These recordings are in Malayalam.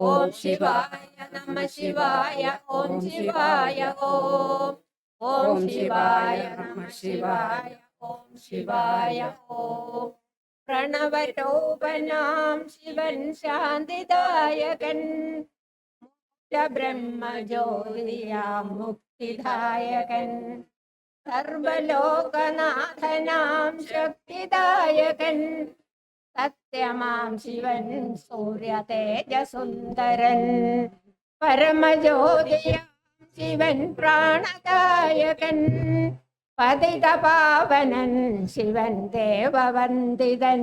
ഓം ശിവായ നമ ശിവായ ഓം ശിവായ ഓം. ഓം ശിവായ നമ ശിവായ ഓം ശിവായ ഓം. പ്രണവരൂപനാം ശിവൻ ശാന്തിദായകൻ. ബ്രഹ്മജ്യോതിയാം മുക്തിദായകൻ. സർവലോകനാഥനാം ശക്തിദായകൻ. സത്യമാം ശിവൻ സൂര്യ തേജസുന്ദരൻ പരമജ്യോതിയാം ശിവൻ പ്രാണദായകൻ പതിത പാവനൻ ശിവൻ ദേവവന്ദിതൻ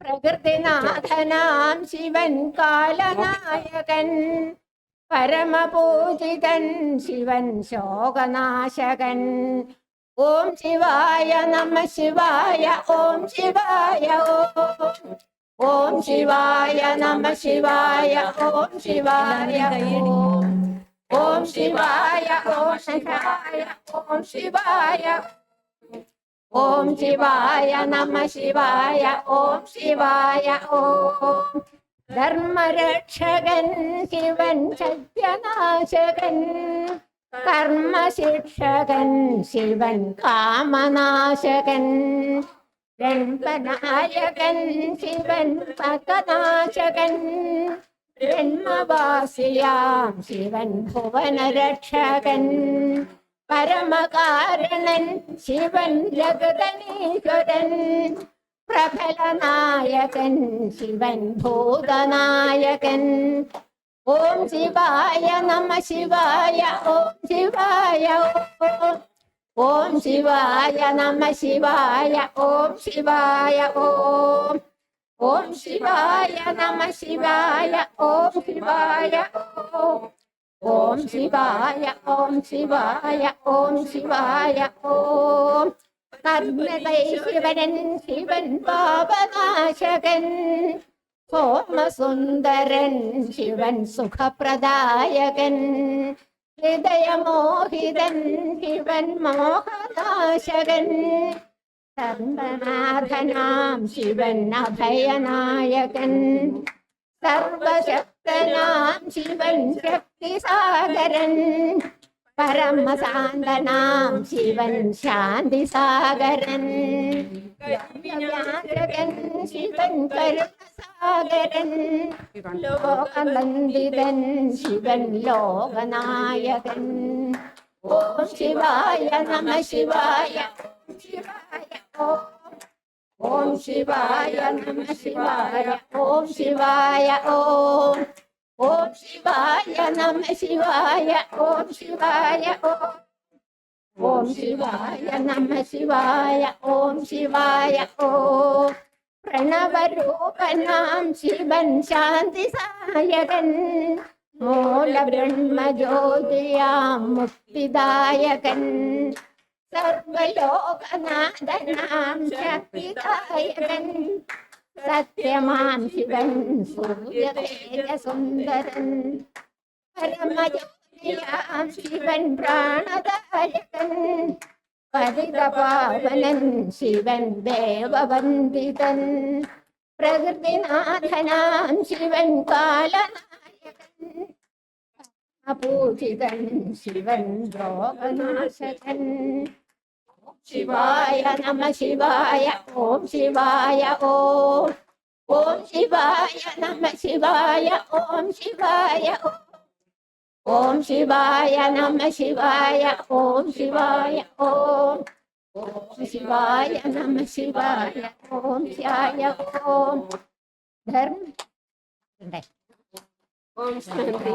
പ്രകൃതിനാഥനാം ശിവൻ കാലനായകൻ പരമപൂജിതൻ ശിവൻ ശോകനാശകൻ ॐ शिवाय नम शिवाय ॐ शिवाय ॐ शिवाय नम शिवाय शिवाय नेम् शिवाय औषाय ॐ शिवाय ॐ श शिवाय नमः शिवाय ॐ श श श शिवाय धर्मरक्षगन् किव्यनाशगन् കർമ്മശിക്ഷകൻ ശിവൻ കാമനാശകൻ. ബ്രഹ്മനായകൻ ശിവൻ പകനാശകൻ. ബ്രഹ്മവാസിയാം ശിവൻ ഭുവനരക്ഷകൻ. പരമകാരണൻ ശിവൻ ജഗതനീശ്വരൻ പ്രബലനായകൻ ശിവൻ ഭൂതനായകൻ. ॐ शिवाय नमः शिवाय शिवाय ॐ श शिवाय नमः शिवाय ॐ श श शिवाय ॐ श शिवाय नम शिवाय ॐ श शिवाय ॐ श शिवाय ॐ श श श शिवाय ॐ श श श शिवाय സോമസുന്ദരൻ ശിവൻ സുഖപ്രദായകൻ. ഹൃദയമോഹിതൻ ശിവൻ മോഹനാശകൻ സർവനാഥനാം ശിവൻ അഭയനായകൻ. സർവശക്തനാം ശിവൻ ശക്തിസാഗരൻ. പരമശാന്തനാം ശിവൻ ശാന്തിസാഗരൻ. ശിവൻ ശിവൻ കരുണസാഗരൻ ലോകനന്ദിതൻ ശിവൻ ലോകനായകൻ. ഓം ശിവായ നമ ശിവായ ശിവായ. ഓം ശിവായ നമ ശിവായ. ഓം ശിവായ ഓം. ഓം ശിവായ നമ ശിവായ. ഓം ശിവായ ഓം. ഓം ശിവായ നമ ശിവായ. ഓം ശിവായ ഓം. പ്രണവരൂപനാം ശിവൻ ശാന്തി സായകൻ മൂലബ്രഹ്മജ്യോതിയാം മുക്തിദായകൻ സർവലോകനാഥനാം ശക്തിദായകൻ സത്യമാം ശിവൻ സൂര്യതേജസുന്ദരൻ പരമജ്യോതിയാം ശിവൻ പ്രാണദായകൻ പതിതപാവനൻ ശിവൻ ദേവവന്ദിതൻ. പ്രകൃതിനാഥനാം ശിവൻ കാലനായകൻ. പൂജിതൻ ശിവൻ ലോകനാശകൻ ശിവായ നമ ശിവായ ഓം ശിവായ ഓം. ഓം ശിവായ നമ ശിവായ ഓം ശിവായ ഓം ഓം ശിവായ നമ ശിവായ ഓം ശിവായ ഓം ഓം ശിവായ നമ ശിവായ ഓം ശിവായ ഓം ധർമ്മ ഓം ശാന്തി